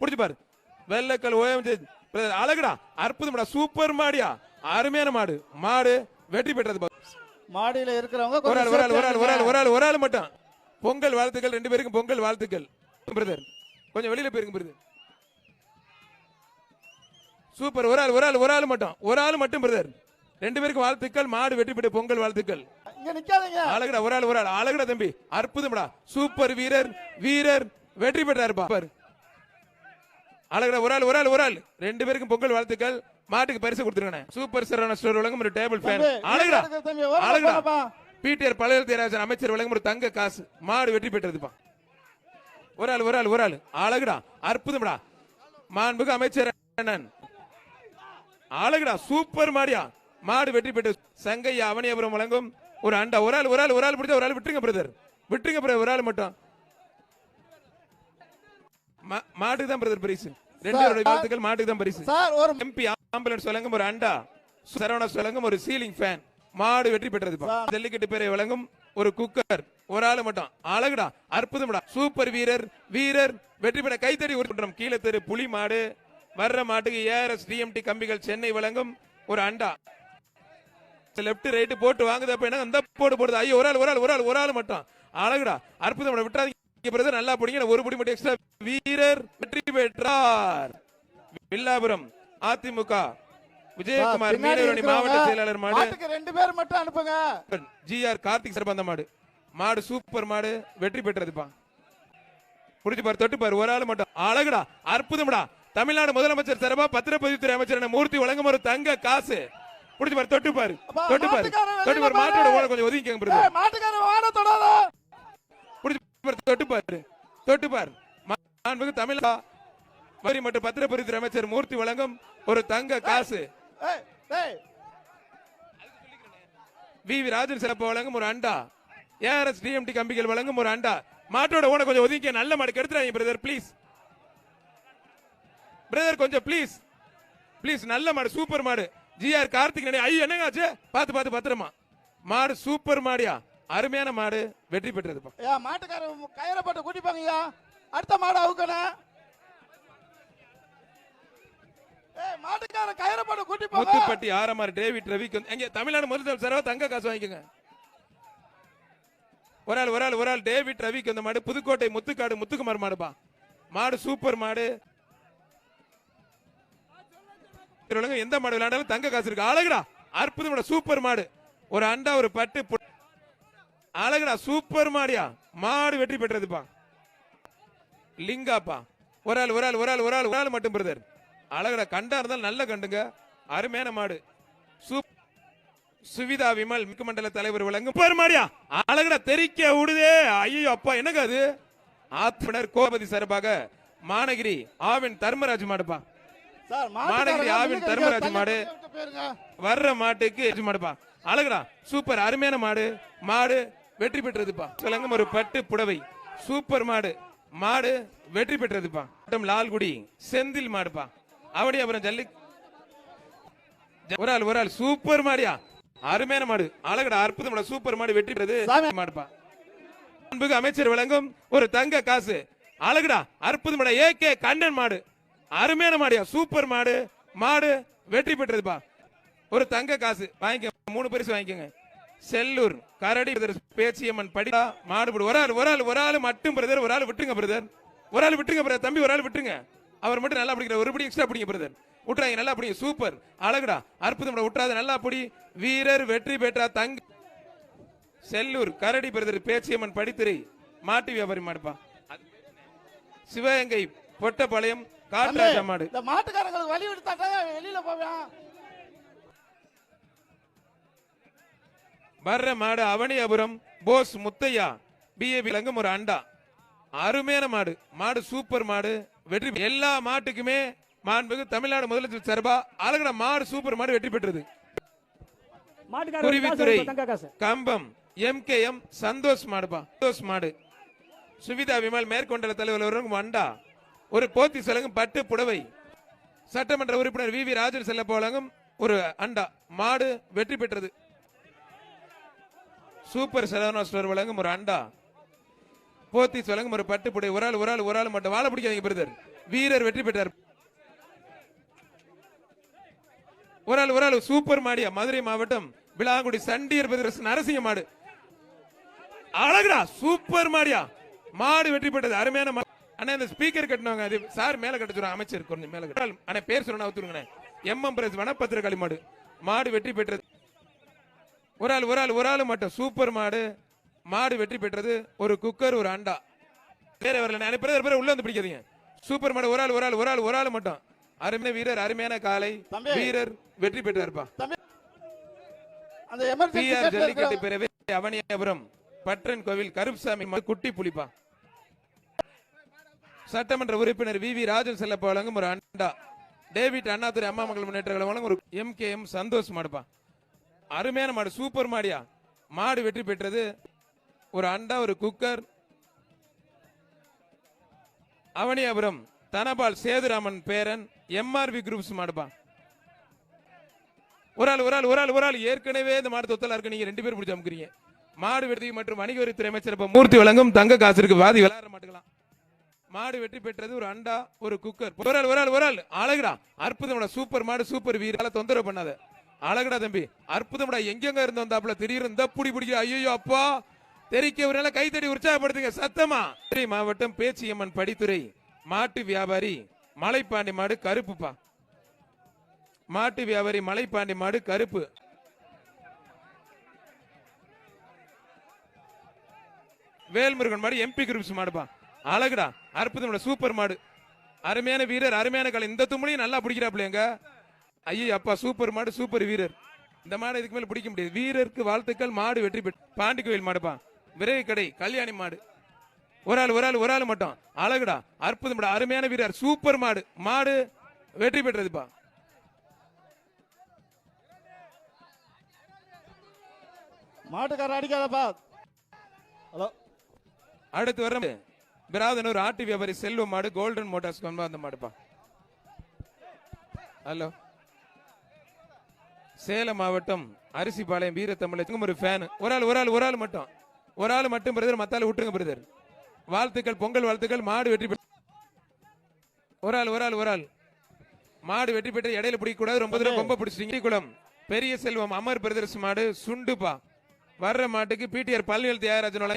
புடிச்சு பாரு. வெள்ளக்கல் ஓயம் அழகுடா. அற்புதம்டா சூப்பர் மாடியா. அருமையான மாடு. மாடு வெற்றி பெற்றது. மாடியில இருக்கிறவங்க ஒரு ஆள் ஒரு ஆள் ஒரு ஆள் ஒரு ஆள் ஒரு ஆள் ஒரு ஆள் மட்டும். பொங்கல் வாழ்த்துக்கள். ரெண்டு பேருக்கும் பொங்கல் வாழ்த்துக்கள். பிரதர் கொஞ்சம் வெளியில போயிருங்க பிரதர். சூப்பர். ஒரு ஆள் ஒரு ஆள் ஒரு ஆள் மட்டும். ஒரு ஆள் மட்டும் பிரதர். ரெண்டு பேருக்கும் வாழ்த்துக்கள். மாடு வெற்றி பெற்ற பொங்கல் வாழ்த்துக்கள். அழகுடா ஒரு ஆள் ஒரு ஆள். அழகுடா தம்பி. அற்புதம்டா சூப்பர் வீரர் வீரர். வெற்றி பெற்றாரு பாரு அழகுடா ஒரு ஆள் ஒரு ஆள் ஒரு ஆள். ரெண்டு பேருக்கும் பொங்கல் வாழ்த்துக்கள். மாட்டுக்கு பரிசு கொடுத்துருங்க சூப்பர் சரவண ஸ்டோர் வழங்கும் ஒரு டேபிள் ஃபேன் அழகுடா அழகுடா. பிடிஆர் பழைய தேராஜன் அமைச்சர் வழங்கும் ஒரு தங்க காசு. மாடு வெற்றி பெற்றதுப்பா. ஒரு ஆள் ஒரு ஆள் ஒரு ஆள். அழகுடா அற்புதம்டா. மாண்புக்கு அமைச்சர் அண்ணன். அழகுடா சூப்பர் மாடியா. மாடு வெற்றி பெற்று சங்கையா அவனியபுரம் வழங்கும் ஒரு அண்டா. ஒரு ஆள் ஒரு ஆள் ஒரு ஆள் பிடிச்சா ஒரு ஆள். விட்டுருங்க பிரதர் விட்டுருங்க பிரதர் ஒரு ஆள் மட்டும். மாட்டுக்கு தான் பிரதர் பரிசு. ரெண்டு வாழ்த்துக்கள் மாட்டுக்கு தான் பரிசு. சார் ஒரு எம்பி ஆம்புலன்ஸ் வழங்கும் ஒரு அண்டா சரவணாஸ் வழங்கும் ஒரு சீலிங் ஃபேன் மாடு வெற்றி பெற்றது ஜல்லிக்கட்டு பேரை வழங்கும் ஒரு குக்கர் ஒரு ஆளு மட்டும். அழகுடா அற்புதம்டா. சூப்பர் வீரர் வீரர். வெற்றி பெற கைத்தறி உருட்டுறோம் கீழே தெரு புலி மாடு. வர்ற மாட்டுக்கு ஏஆர்எஸ் டிஎம்டி கம்பிகள் சென்னை வழங்கும் ஒரு அண்டா. லெஃப்ட் ரைட் போட்டு வாங்குது அப்ப என்ன? அந்த போடு போடுது. ஐயோ ஒரு ஆள் ஒரு ஆள் ஒரு ஆள் ஒரு ஆள் மட்டும். அழகுடா அற்புதம் விட்டாதீங்க பிரதர் நல்லா பிடிங்க ஒரு படி மட்டும் எக்ஸ்ட்ரா வீரர் வெற்றி பெற்றார். வில்லாபுரம் அதிமுக. விஜயகுமார் மீனவரணி மாவட்ட செயலாளர் மாடு. ரெண்டு பேர் மட்டும் அனுப்புங்க. ஜிஆர் கார்த்திக் சிறப்பந்த மாடு. மாடு சூப்பர் மாடு. வெற்றி பெற்றதுப்பா புடிச்சு பாரு தொட்டு பாரு. ஒரு ஆள் மட்டும். அழகுடா அற்புதம்டா. தமிழ்நாடு முதலமைச்சர் சார்பா பத்திரப்பதிவுத்துறை அமைச்சர் மூர்த்தி வழங்கும் ஒரு தங்க காசு. புடிச்சு பாரு தொட்டு பாரு. தொட்டு பாரு. தொட்டு பாரு. மாட்டோட. ஓட கொஞ்சம் ஒதுங்கிக்கங்க மாட்டுக்காரன் வாட தொடாத. புடிச்சு பாரு தொட்டு பாரு தொட்டு பாரு மா- மாண்புமிகு தமிழக வரி மற்றும் பத்திரப்பதிவுத்துறை அமைச்சர் மூர்த்தி வழங்கும் ஒரு தங்க காசு. வி. வி. ராஜன் சிறப்பு வழங்கும் ஒரு அண்டா. ஏஆர்எஸ் டிஎம்டி கம்பிகள் வழங்கும் ஒரு அண்டா. மாட்டோட ஓன கொஞ்சம் ஒதுக்கி நல்ல மாடு கெடுத்துறாங்க பிரதர் ப்ளீஸ் பிரதர் கொஞ்சம் ப்ளீஸ் ப்ளீஸ் நல்ல மாடு சூப்பர் மாடு. ஜிஆர் கார்த்திக் ஐயோ என்னங்க ஆச்சு? பார்த்து பார்த்து பத்திரமா. மாடு சூப்பர் மாடியா? அருமையான மாடு வெற்றி பெற்றதுப்பா. ஐயா மாட்டுக்காரன் கயிறை போட்டு கூட்டிப்பாங்க ஐயா. அடுத்த மாடு அவுக்கணும் ஏய் மாட்டுக்காரன் கயிறை போட்டு கூட்டிப்பாங்க. முத்துப்பட்டி ஆரமார் டேவிட் ரவிக்கு எங்க தமிழ்நாடு முதல் சரவா தங்க காசு வாங்கிக்கோங்க. ஒரு ஆள் ஒரு ஆள் ஒரு ஆள் டேவிட் ரவிக்கு அந்த மாடு புதுக்கோட்டை முத்துக்காடு முத்துக்குமார் மாடுப்பா. மாடு சூப்பர் மாடு. எந்த மாடு விளையாண்டாலும் தங்க காசு இருக்கு. அழகுடா. அற்புதமான சூப்பர் மாடு. ஒரு அண்டா ஒரு பட்டு அழகுடா சூப்பர் மாடியா? மாடு வெற்றி பெற்றதுப்பா. லிங்காப்பா. ஒரு ஆள் ஒரு ஆள் ஒரு ஆள் ஒரு ஆள் ஒரு ஆள் மட்டும் பிரதர் அழகுடா கண்டா இருந்தாலும் நல்ல கண்டுங்க. அருமையான மாடு. சூப் சுவிதா விமல் மிக்க மண்டல தலைவர் வழங்கும் சூப்பர் மாடியா? அழகுடா தெரிக்க விடுதே. ஐயோ அப்பா என்னங்க அது? ஆத்மனர் கோபதி சார்பாக மானகிரி ஆவின் தர்மராஜ் மாடுப்பா. சார் மாநகரி ஆவின் தர்மராஜ் மாடு. வர்ற மாட்டுக்கு மாடுப்பா. அழகுடா சூப்பர் அருமையான மாடு. மாடு வெற்றி பெற்றதுப்பா. சொல்லுங்க ஒரு பட்டு புடவை சூப்பர் மாடு. மாடு வெற்றி பெற்றதுப்பா. மற்றும் லால்குடி செந்தில் மாடுப்பா. அவடி அப்புறம் ஜல்லி. ஒரு ஆள் ஒரு ஆள். சூப்பர் மாடியா? அருமையான மாடு. அழகுடா அற்புதம் சூப்பர் மாடு வெற்றி பெற்றது. சாமி. மாடுப்பா. அன்புக்கு அமைச்சர் வழங்கும் ஒரு தங்க காசு. அழகுடா அற்புதம் ஏ கே கண்ணன் மாடு. அருமையான மாடியா? சூப்பர் மாடு. மாடு வெற்றி பெற்றதுப்பா. ஒரு தங்க காசு. வாங்கிக்க மூணு பரிசு வாங்கிக்கோங்க. செல்லூர் கரடி பிரதர் பேச்சியம்மன் படிடா மாடுபடு ஒரு ஆள் ஒரு ஆள் ஒரு ஆள் மட்டும் பிரதர் ஒரு ஆள் விட்டுருங்க பிரதர். ஒரு ஆள் விட்டுருங்க பிரதர் தம்பி ஒரு ஆள் விட்டுருங்க. அவர் மட்டும் நல்லா பிடிக்கிற ஒரு படி எக்ஸ்ட்ரா பிடிங்க பிரதர். விட்டுறாங்க நல்லா பிடிங்க சூப்பர். அழகுடா அற்புதம் விட்டுறாத நல்லா பிடி. வீரர் வெற்றி பெற்றா தங்க செல்லூர் கரடி பிரதர் பேச்சியம்மன் படித்துறை மாட்டு வியாபாரி மாடுப்பா. சிவகங்கை பொட்டப்பாளையம் காட்டுராஜா மாடு. இந்த மாட்டுக்காரங்களுக்கு வழி விடுத்தாட்டா வெளியில போவேன். வர்ற மாடு அவனியாபுரம் போஸ் முத்தையா பிஏபி லங்கம் ஒரு அண்டா. அருமையான மாடு. மாடு சூப்பர் மாடு. வெற்றி எல்லா மாட்டுக்குமே மாண்புக்கு தமிழ்நாடு முதலமைச்சர் சார்பா அழகுட மாடு சூப்பர் மாடு வெற்றி பெற்றது. குருவித்துறை காசு, தங்க காசு. கம்பம் எம்கேஎம் சந்தோஷ் மாடுப்பா. சந்தோஷ் மாடு. சுவிதா விமல் மேற்கொண்டல தலைவர் வரும் அண்டா. ஒரு போத்தி செலங்கும் பட்டு புடவை. சட்டமன்ற உறுப்பினர் வி வி ராஜன் செல்லப்ப வழங்கும் ஒரு அண்டா. மாடு வெற்றி பெற்றது. சூப்பர் சரவணா ஸ்டோர் வழங்கும் ஒரு அண்டா. போத்தீஸ் வழங்கும் ஒரு பட்டு ஒரு ஆள் ஒரு ஆள் ஒரு ஆள் மட்டும் வாழ பிடிக்காதீங்க பிரதர். வீரர் வெற்றி பெற்றார். ஒரு ஆள் ஒரு ஆள் சூப்பர் மாடியா மதுரை மாவட்டம் விளாங்குடி சண்டியர் பிரதர்ஸ் நரசிங்க மாடு. அழகுடா சூப்பர் மாடியா. மாடு வெற்றி பெற்றது அருமையான மா- அண்ணா இந்த ஸ்பீக்கர் கட்டினவங்க அது சார் மேல கட்ட சொல்றாங்க அமைச்சர் கொஞ்சம் மேல கட்டால் அண்ணா பேர் சொன்னா ஒத்துருங்கண்ணே எம் எம் பிரஸ் வனப்பத்திரக்காளி மாடு. மாடு வெற்றி பெற்றது. ஒரு ஆள் ஒரு ஆள் ஒரு ஆள் மட்டும். சூப்பர் மாடு. மாடு வெற்றி பெற்றது ஒரு குக்கர் ஒரு அண்டா. வேற வரல நான் பேர் பேர் உள்ள வந்து பிடிக்காதீங்க. சூப்பர் மாடு ஒரு ஆள் ஒரு ஆள் ஒரு ஆள் ஒரு ஆள் மட்டும். அருமையான வீரர் அருமையான காலை. வீரர் வெற்றி பெற்றாருப்பா. பிஆர் ஜல்லிக்கட்டு பிறவே அவனியாபுரம் பட்டன் கோவில் கருப்சாமி குட்டி புலிப்பா. சட்டமன்ற உறுப்பினர் வி. வி. ராஜன் செல்லப்பா வழங்கும் ஒரு அண்டா. டேவிட் அண்ணாதுரை அம்மா மகள் முன்னேற்ற கழகம் வழங்கும் ஒரு எம் கே எம் சந்தோஷ் மாடுப்பா. அருமையான மாடு சூப்பர் மாடியா? மாடு வெற்றி பெற்றது. ஒரு அண்டா ஒரு குக்கர். அவனியாபுரம் தனபால் சேதுராமன் பேரன் எம்ஆர்வி குரூப்ஸ் மாடுப்பா. ஒரு ஆள் ஒரு ஆள் ஒரு ஆள் ஒரு ஆள். ஏற்கனவே இந்த மாடு தொத்தலா இருக்கு. நீங்க ரெண்டு பேரும் பிடிச்சி அமுக்குறீங்க. மாடு வெற்றி மற்றும் வணிக வரித்துறை அமைச்சர் மூர்த்தி வழங்கும் தங்க காசு இருக்கு வாதி விளையாட மாட்டுக்கலாம் மாடு வெற்றி பெற்றது ஒரு அண்டா ஒரு குக்கர். ஒரு ஆள் ஒரு ஆள் ஒரு ஆள். அழகுடா. அற்புதமான சூப்பர் மாடு சூப்பர் வீரால தொந்தரவு பண்ணாத. அழகுடா தம்பி. அற்புதம்டா. எங்கெங்க இருந்து வந்தாப்புல? திடீர்னு இந்த புடி பிடிக்க ஐயோ அப்பா. தெரிக்கவரால கைத்தடி உற்சாகப்படுத்துங்க. சத்தமா. மதுரை மாவட்டம் பேச்சியம்மன் படித்துறை. மாட்டு வியாபாரி மலைப்பாண்டி மாடு கருப்புப்பா. மாட்டு வியாபாரி மலைப்பாண்டி மாடு கருப்பு. வேல்முருகன் மாடு எம்பி குரூப்ஸ் மாடுப்பா. அழகுடா. அற்புதம் சூப்பர் மாடு. அருமையான வீரர் அருமையான கலை இந்த தும்முலையும் நல்லா பிடிக்கிறாப்லையங்க ஐயோ அப்பா சூப்பர் மாடு சூப்பர் வீரர். இந்த மாடு இதுக்கு மேல பிடிக்க முடியாது. வீரருக்கு வாழ்த்துக்கள் மாடு வெற்றி பெற்று பாண்டி கோயில் மாடுப்பா. விரைவு கடை கல்யாணி மாடு. ஒரு ஆள் ஒரு ஆள் ஒரு ஆள் மட்டும். அழகுடா அற்புதம் அருமையான வீரர் சூப்பர் மாடு. மாடு வெற்றி பெற்றதுப்பா. மாட்டுக்காரர் அடிக்காதப்பா. ஹலோ. அடுத்து வர பிராதனூர் ஆட்டு வியாபாரி செல்வ மாடு கோல்டன் மோட்டார்ஸ் வந்த மாடுப்பா. ஹலோ. சேலம் மாவட்டம் அரிசிபாளையம் வீரத்தமிழத்துக்கும் ஒரு ஃபேன் ஒரு ஆள் ஒரு ஆள் ஒரு ஆள் மட்டும். ஒரு ஆள் மட்டும் பிரதர் மத்தால விட்டுருங்க பிரதர் வாழ்த்துக்கள் பொங்கல் வாழ்த்துக்கள். மாடு வெற்றி பெற்ற ஒரு ஆள் ஒரு ஆள் ஒரு ஆள். மாடு வெற்றி பெற்று இடையில பிடிக்க கூடாது ரொம்ப தூரம் ரொம்ப பிடிச்சிட்டீங்க குளம். பெரிய செல்வம் அமர் பிரதர்ஸ் மாடு சுண்டுப்பா. வர்ற மாட்டுக்கு பிடிஆர் பல்வேல் தியாகராஜன் வழங்க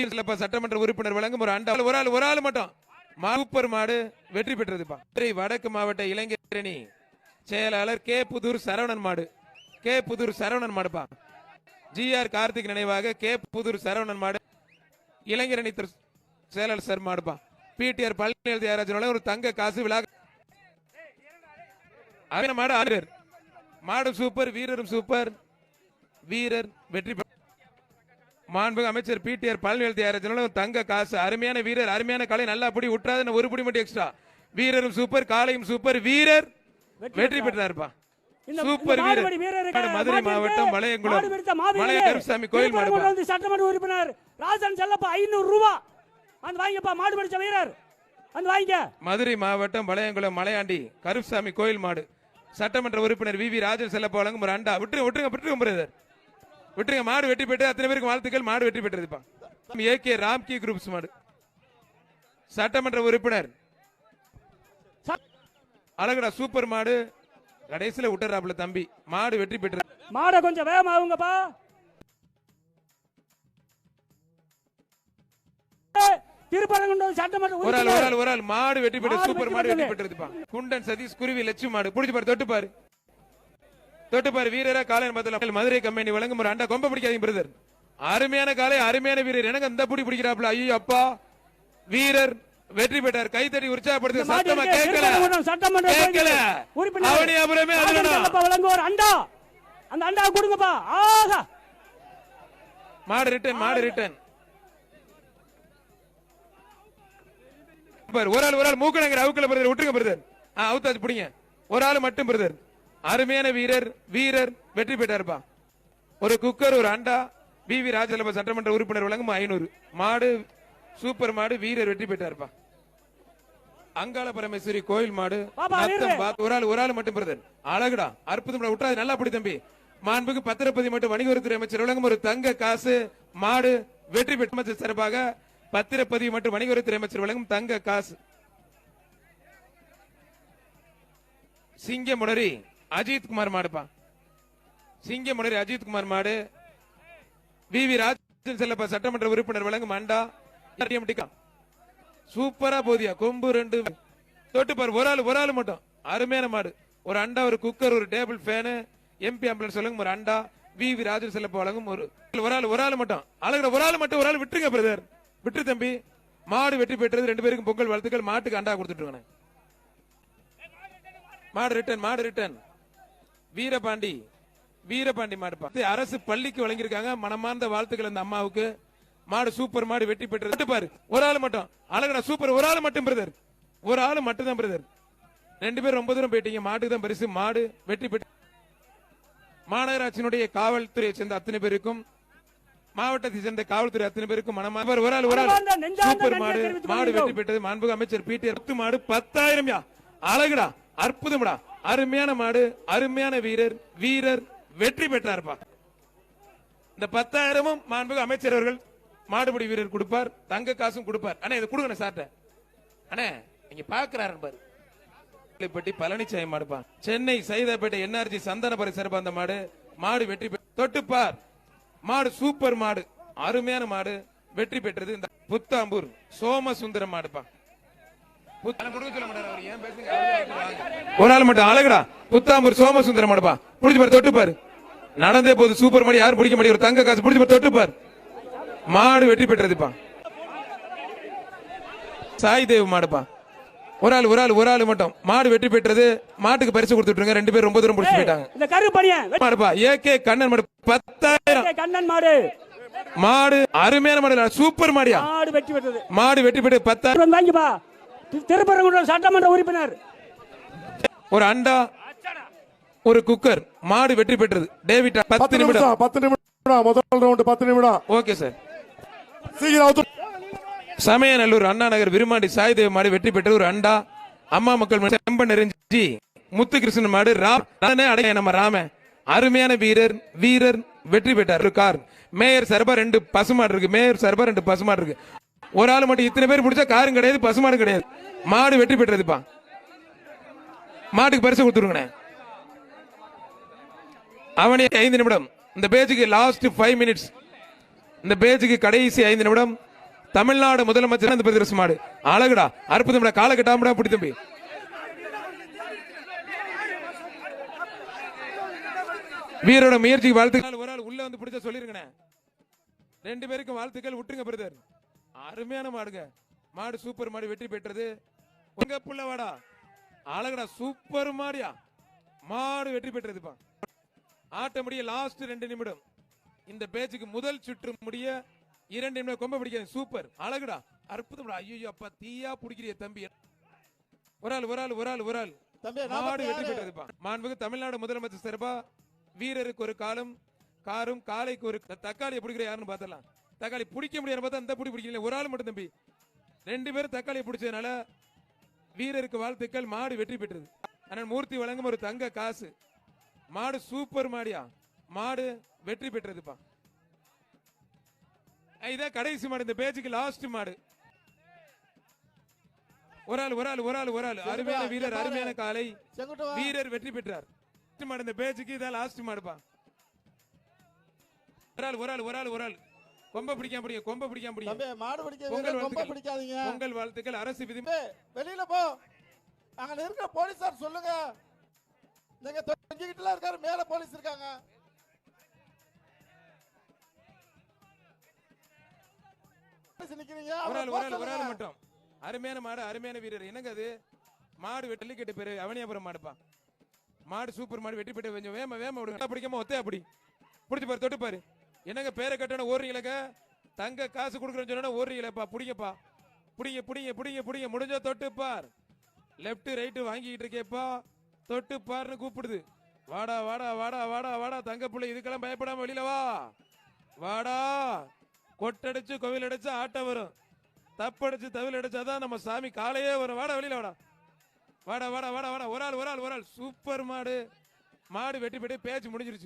சிலப்பா சட்டமன்ற உறுப்பினர் வழங்கும் ஒரு அண்டா. ஒரு ஆள் ஒரு ஆள் மட்டும். மா- சூப்பர் மாடு வெற்றி பெற்றதுப்பா. வடக்கு மாவட்ட இளைஞரணி செயலாளர் கே புதூர் சரவணன் மாடு. கே புதூர் சரவணன் மாடுப்பா. ஜிஆர் கார்த்திக் நினைவாக கே புதூர் சரவணன் மாடு. இளைஞரணி திரு- செயலாளர் சார் மாடுப்பா. பிடிஆர் பழனிவேல் தியாகராஜனோட ஒரு தங்க காசு விழா. அருமையான மாடு ஆறு மாடு சூப்பர் வீரரும் சூப்பர். வீரர் வெற்றி மாண்புக அமைச்சர் பிடிஆர் பழனிவேல் ஒரு தங்க காசு. அருமையான வீரர் அருமையான கலை நல்லா புடி விட்டுறாது ஒரு புடி மட்டும் எக்ஸ்ட்ரா வீரரும் சூப்பர் காலையும் சூப்பர் வீரர் வெற்றி பெற்றாருப்பா. சூப்பர் மதுரை மாவட்டம் வளையங்குளம் மலைய கருப்பசாமி கோயில் சட்டமன்ற உறுப்பினர் ராஜன் செல்லப்பா ஐநூறு ரூபா. வந்து வாங்கிப்பா மாடு பிடிச்ச வீரர். வந்து வாங்கிக்க. மதுரை மாவட்டம் வளையங்குளம் மலையாண்டி கருப்சாமி கோயில் மாடு. சட்டமன்ற உறுப்பினர் வி வி ராஜன் செல்லப்பா வழங்கும் ஒரு அண்டா. விட்டுருங்க விட்டுருங்க விட்டுருங்க பிரதர் விட்டுருங்க மாடு வெற்றி பெற்று அத்தனை பேருக்கு வாழ்த்துக்கள். மாடு வெற்றி பெற்றதுப்பா. ஏ கே ராம்கி குரூப்ஸ் மாடு. சட்டமன்ற உறுப்பினர் அழகுடா சூப்பர் மாடு. கடைசியில விட்டுறாப்புல தம்பி. மாடு வெற்றி பெற்றது மாடை கொஞ்சம் திருப்பரங்குன்றம் சட்டமன்ற ஒரு ஆள் ஒரு உறுப்பினர் ஆள் ஒரு ஆள். மாடு வெற்றி பெற்ற சூப்பர் மாடு வெற்றி பெற்றது. பெற்றதுப்பா. குண்டன் சதீஷ் குருவி லட்சுமி மாடு. புடிச்சு பாரு தொட்டு பாரு. தொட்டு பாரு வீரரா காலையின் பதில் மதுரை கம்பெனி வழங்கும் ஒரு அண்டா. கொம்ப பிடிக்காதீங்க பிரதர் அருமையான காலை அருமையான வீரர். எனக்கு இந்த புடி பிடிக்கிறாப்ல ஐயோ அப்பா வீரர். வெற்றி பெற்றார் கைத்தடி உற்சாகப்படுத்து இருக்கு, கேட்கல. சட்டமன்ற கேட்கல. அவனி அப்புறமே வழங்க ஒரு அண்டா. அந்த அண்டா கொடுங்கப்பா. ஆஹா மாடு ரிட்டர்ன் மாடு ரிட்டர்ன் ஒரு ஆள் ஒரு ஆள். மூக்கணங்கிற அவுக்கல பிரதர் விட்டுருங்க பிரதர். அவுத்தாச்சு பிடிங்க. ஒரு ஆள் மட்டும் பிரதர். அருமையான வீரர் வீரர் வெற்றி பெற்றாருப்பா. ஒரு குக்கர் ஒரு அண்டா. வி வி ராஜலப சட்டமன்ற உறுப்பினர் வழங்கும் ஐநூறு. மாடு சூப்பர் மாடு வீரர் வெற்றி பெற்றாருப்பா. அங்காள பரமேஸ்வரி கோயில் மாடு. ஒரு ஆள் ஒரு ஆள் மட்டும் பிரதர். அழகுடா. அற்புதம் விட்டாது நல்லா படி தம்பி. மாண்புக்கு பத்திரப்பதி மட்டும் வணிகவரித்துறை அமைச்சர் வழங்கும் ஒரு தங்க காசு மாடு வெற்றி பெற்ற சிறப்பாக பத்திரப்பதி மற்றும் வணிகவரித்துறை அமைச்சர் வழங்கும் தங்க காசு. சிங்கமுனரி அஜித் குமார் மாடுப்பா. சிங்கமுனரி அஜித் குமார் மாடு. வி வி ராஜன் செல்லப்பா சட்டமன்ற உறுப்பினர் வழங்கும் அண்டா. சூப்பரா போதியா கொம்பு ரெண்டு. தொட்டு பாரு ஒரு ஆள் ஒரு ஆள் மட்டும். அருமையான மாடு. ஒரு அண்டா ஒரு குக்கர் ஒரு டேபிள் ஃபேனு. எம்பி ஆம்புலன்ஸ் வழங்கும் ஒரு அண்டா. வி வி ராஜன் செல்லப்ப வழங்கும் ஒரு ஒரு ஆள் ஒரு ஆள் மட்டும். அழகுற ஒரு ஆள் மட்டும் ஒரு ஆள் விட்டுருங்க பிரதர் விட்டு தம்பி. மாடு வெற்றி பெற்றது ரெண்டு பேருக்கும் பொங்கல் வாழ்த்துக்கள். மாட்டுக்கு அண்டா கொடுத்துட்டு மாடு ரிட்டன் மாடு ரிட்டன் வீரபாண்டி. வீரபாண்டி மாடு அரசு பள்ளிக்கு வழங்கியிருக்காங்க. மனமார்ந்த வாழ்த்துக்கள் அந்த அம்மாவுக்கு. மாடு சூப்பர் மாடு வெற்றி பெற்றது. விட்டு பாரு ஒரு ஆள் மட்டும். அழகடா சூப்பர். ஒரு ஆள் மட்டும் பிரதர் ஒரு ஆள் மட்டும் தான் பிரதர் ரெண்டு பேரும் ரொம்ப தூரம் போயிட்டீங்க. மாட்டுக்கு தான் பரிசு. மாடு வெற்றி பெற்று மாநகராட்சியினுடைய காவல்துறையை சேர்ந்த அத்தனை பேருக்கும் மாவட்டத்தை சேர்ந்த காவல்துறை அத்தனை பேருக்கும் மனமா ஒரு ஆள் ஒரு ஆள். சூப்பர் மாடு. மாடு. வெற்றி பெற்றது. மாண்புக அமைச்சர் பி டி பத்து மாடு பத்தாயிரம் யா. அழகுடா அற்புதம்டா. அருமையான மாடு அருமையான வீரர் வீரர் வெற்றி பெற்றார்ப்பா. இந்த பத்தாயிரமும் மாண்புக அமைச்சர் அவர்கள் மாடுபிடி வீரர் கொடுப்பார் தங்க காசும் கொடுப்பார். அண்ணே இதை கொடுங்க சார்ட்ட அண்ணே நீங்க பாக்குறாரு பாரு. பட்டி பழனிச்சாயம் மாடுப்பா சென்னை சைதாப்பேட்டை என்ஆர்ஜி சந்தன பரி அந்த மாடு மாடு வெற்றி பெற்று தொட்டுப்பார். மாடு சூப்பர் மாடு அருமையான மாடு வெற்றி பெற்றது இந்த புத்தாம்பூர் சோமசுந்தரம் மாடுப்பா ஒரு ஆள் மட்டும் அழகுடா. புத்தாம்பூர் சோமசுந்தரம் மாடுப்பா புடிச்சு பாரு தொட்டுப்பாரு. நடந்தே போது சூப்பர் மாடு யாரும் பிடிக்க முடியும் ஒரு தங்க காசு புடிச்சு பாரு தொட்டுப்பார். மாடு வெற்றி பெற்றதுப்பா. சாய் தேவ் மாடுப்பா. ஒரு ஆள் ஒரு ஆள் ஒரு ஆள் மட்டும். மாடு வெற்றி பெற்றது மாட்டுக்கு பரிசு கொடுத்துட்டுருங்க ரெண்டு பேரும் ரொம்ப தூரம் பிடிச்சு போயிட்டாங்க. இந்த கரு பணியன் மாடுப்பா ஏகே கண்ணன் மாடு பத்தாயிரம். கண்ணன் மாடு. மாடு அருமையான மாடு சூப்பர் மாடியா. மாடு வெற்றி பெற்றது. மாடு வெற்றி பெற்று பத்தாயிரம். வாங்கிப்பா. திருப்பரங்குன்றம் சட்டமன்ற உறுப்பினர். ஒரு அண்டா ஒரு குக்கர். மாடு வெற்றி பெற்றது. டேவிட் பத்து நிமிடம் பத்து நிமிடம். முதல் ரவுண்டு பத்து நிமிடம். Okay sir. சமயநல்லூர் அண்ணா நகர் விருமாண்டி சாய்தேவ மாடு வெற்றி பெற்ற ஒரு அண்டா. அம்மா மக்கள் செம்ப நெருஞ்சி முத்துகிருஷ்ணன் மாடு ராம் அடைய நம்ம ராம அருமையான வீரர் வீரர் வெற்றி பெற்றார். கார். மேயர் சர்பா ரெண்டு பசுமாடு இருக்கு. மேயர் சர்பா ரெண்டு பசுமாடு இருக்கு. ஒரு ஆள் மட்டும் இத்தனை பேர் பிடிச்சா காரும் கிடையாது பசுமாடும் கிடையாது. மாடு வெற்றி பெற்றதுப்பா மாட்டுக்கு பரிசு கொடுத்துருங்கண்ணே. அவனே ஐந்து நிமிடம். இந்த பேஜுக்கு லாஸ்ட் ஃபைவ் மினிட்ஸ் இந்த பேஜுக்கு கடைசி ஐந்து நிமிடம் தமிழ்நாடு முதலமைச்சர் இந்த பிரதேச மாடு அழகுடா அற்புதம்டா கால கட்டாமடா பிடி தம்பி. வீரோட முயற்சிக்கு வாழ்த்துக்கள். ஒரு ஆள் உள்ள வந்து பிடிச்ச சொல்லிருங்கண்ணே. ரெண்டு பேருக்கும் வாழ்த்துக்கள் விட்டுருங்க பிரதர் அருமையான மாடுங்க. மாடு சூப்பர் மாடு வெற்றி பெற்றது. உங்க புள்ள வாடா. அழகுடா சூப்பர் மாடியா. மாடு வெற்றி பெற்றதுப்பா. ஆட்ட முடிய லாஸ்ட் ரெண்டு நிமிடம். இந்த பேச்சுக்கு முதல் சுற்று முடிய இரண்டு நிமிடம் கொம்ப பிடிக்கிறது. சூப்பர். அழகுடா. அற்புதம்டா. ஐயோ அப்பா தீயா பிடிக்கிறிய தம்பி. ஒரு ஆள் ஒரு ஆள் ஒரு ஆள் ஒரு ஆள். தம்பி, மாடு வெற்றி. பெற்றதுப்பா மாண்புக்கு தமிழ்நாடு முதலமைச்சர் சிறப்பா வீரருக்கு ஒரு காலம் காரும் காலைக்கு ஒரு தக்காளியை பிடிக்கிற யாருன்னு பார்த்தலாம் தக்காளி பிடிக்க முடியாது பார்த்தா அந்த பிடி பிடிக்கல. ஒரு ஆள் மட்டும் தம்பி. ரெண்டு பேரும் தக்காளியை பிடிச்சதுனால வீரருக்கு வாழ்த்துக்கள். மாடு வெற்றி பெற்றது. அண்ணன் மூர்த்தி வழங்கும் ஒரு தங்க காசு. மாடு சூப்பர் மாடியா. மாடு வெற்றி பெற்றதுப்பா. இதான் கடைசி மாடு இந்த பேஜுக்கு லாஸ்ட் மாடு. ஒரு ஆள் ஒரு ஆள் ஒரு ஆள் ஒரு ஆள். அருமையான வீரர் அருமையான காலை. வீரர் வெற்றி பெற்றார். மாடு இந்த பேஜுக்கு இதான் லாஸ்ட் மாடுப்பா. ஒரு ஆள் ஒரு ஆள் ஒரு ஆள் ஒரு ஆள். கொம்ப பிடிக்காம பிடிங்க கொம்ப பிடிக்காம தம்பி மாடு பிடிக்க கொம்ப. பிடிக்காதீங்க. பொங்கல் வாழ்த்துக்கள் அரசு விதி வெளியில போ. அங்க இருக்கிற போலீஸார் சொல்லுங்க. நீங்க தொங்கிக்கிட்டுல இருக்காரு மேல போலீஸ் இருக்காங்க. போலீஸ் நிக்கிறீங்க ஒரு ஆள் ஒரு ஆள் ஒரு ஆள் மட்டும். அருமையான மாடு அருமையான வீரர். என்னங்க அது? மாடு வெட்டலி கெட்டு பேரு அவனியாபுரம் மாடுப்பா. மாடு சூப்பர் மாடு வெட்டி போட்டு கொஞ்சம் வேம வேம விடுங்க பிடிக்காம ஒத்தையா அப்படி பிடிச்சு பாரு தொட்டு பாரு. என்னங்க பேரை கட்டணும் ஓடுறீங்களங்க தங்க காசு கொடுக்குறேன்னு சொன்னா ஓடுறீங்களேப்பா பிடிங்கப்பா. பிடிங்க பிடிங்க பிடிங்க பிடிங்க. முடிஞ்சா தொட்டு பார். லெஃப்ட் ரைட்டு வாங்கிக்கிட்டு இருக்கேப்பா. தொட்டு பாருன்னு கூப்பிடுது. வாடா வாடா வாடா வாடா வாடா. தங்க புள்ளை இதுக்கெல்லாம் பயப்படாம வெளியில வா. வாடா. கொட்டடிச்சு கோவில் அடிச்சு ஆட்டம் வரும். தப்படிச்சு தவில் அடிச்சாதான் நம்ம சாமி. காலையே வரும். வாடா வெளியில வாடா. வாடா வாடா வாடா வாடா. ஒரு ஆள் ஒரு ஆள் ஒரு ஆள். சூப்பர் மாடு. மாடு வெட்டி போட்டு பேச்சு முடிஞ்சிருச்சு.